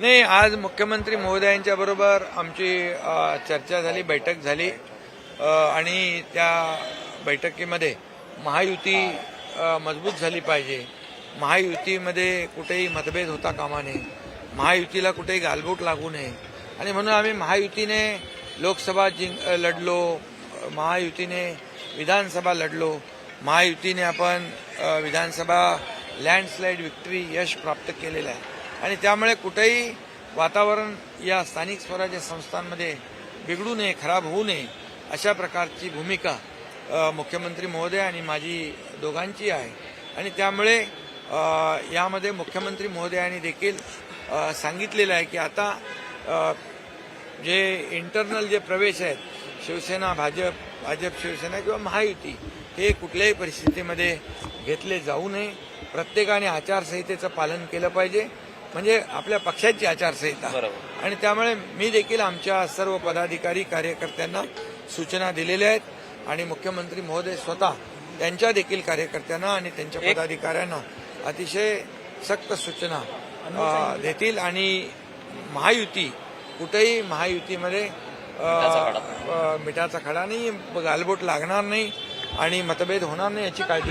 नाही आज मुख्यमंत्री महोदयांच्या बरोबर आमची चर्चा झाली बैठक झाली. आणि त्या बैठकीमध्ये महायुती मजबूत झाली पाहिजे. महायुतीमध्ये कुठेही मतभेद होता कामा नये. महायुतीला कुठेही गालबोट लागू नये. आणि म्हणून आम्ही महायुतीने लोकसभा जिंक लढलो. महायुतीने विधानसभा लढलो. महायुतीने आपण विधानसभा लँडस्लाईड विक्ट्री यश प्राप्त केलेलं आहे. आणि त्यामुळे कुठेही वातावरण या स्थानिक स्वराज्य संस्थांमध्ये बिघडू नये खराब होऊ नये अशा प्रकारची भूमिका मुख्यमंत्री महोदय आणि माझी दोघांची आहे. आणि त्यामुळे यामध्ये मुख्यमंत्री महोदयांनी देखील सांगितलेलं आहे की आता जे इंटरनल जे प्रवेश आहेत शिवसेना भाजप भाजप शिवसेना किंवा महायुती हे कुठल्याही परिस्थितीमध्ये घेतले जाऊ नये. प्रत्येकाने आचारसंहितेचं पालन केलं पाहिजे. म्हणजे आपल्या पक्षाची आचारसंहिता. आणि त्यामुळे मी देखील आमच्या सर्व पदाधिकारी कार्यकर्त्यांना सूचना दिलेल्या आहेत. आणि मुख्यमंत्री महोदय स्वतः त्यांच्या देखील कार्यकर्त्यांना आणि त्यांच्या पदाधिकाऱ्यांना अतिशय सक्त सूचना देतील. आणि महायुती कुठेही महायुतीमध्ये मिठाचा खडा. नाही गालबोट लागणार नाही आणि मतभेद होणार नाही याची काळजी